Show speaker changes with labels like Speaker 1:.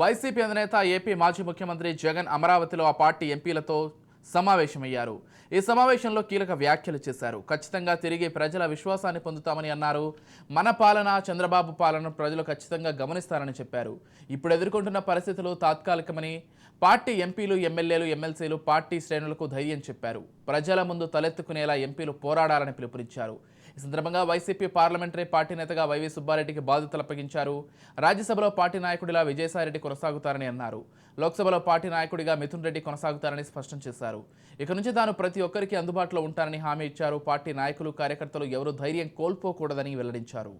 Speaker 1: YCP అధినేత AP మాజీ ముఖ్యమంత్రి జగన్ అమరావతిలో ఆ పార్టీ ఎంపీలతో సమావేశమయ్యారు. ఈ సమావేశంలో కీలక వ్యాఖ్యలు చేశారు. ఖచ్చితంగా తిరిగి ప్రజల విశ్వాసాన్ని పొందుతామని అన్నారు. మన పాలన చంద్రబాబు పాలన ప్రజలు ఖచ్చితంగా గమనిస్తారని చెప్పారు. ఇప్పుడు ఎదుర్కొంటున్న పరిస్థితులు తాత్కాలికమని పార్టీ ఎంపీలు ఎమ్మెల్యేలు ఎమ్మెల్సీలు పార్టీ శ్రేణులకు ధైర్యం చెప్పారు. ప్రజల ముందు తలెత్తుకునేలా ఎంపీలు పోరాడాలని పిలుపునిచ్చారు. ఈ సందర్భంగా వైసీపీ పార్లమెంటరీ పార్టీ నేతగా వైవి సుబ్బారెడ్డికి బాధ్యతలు అప్పగించారు. రాజ్యసభలో పార్టీ నాయకుడిలా విజయసాయిరెడ్డి కొనసాగుతారని అన్నారు. లోక్సభలో పార్టీ నాయకుడిగా మిథున్ రెడ్డి కొనసాగుతారని స్పష్టం చేశారు. ఇక నుంచి తాను ప్రతి ఒక్కరికి అందుబాటులో ఉంటానని హామీ ఇచ్చారు. పార్టీ నాయకులు కార్యకర్తలు ఎవరూ ధైర్యం కోల్పోకూడదని వెల్లడించారు.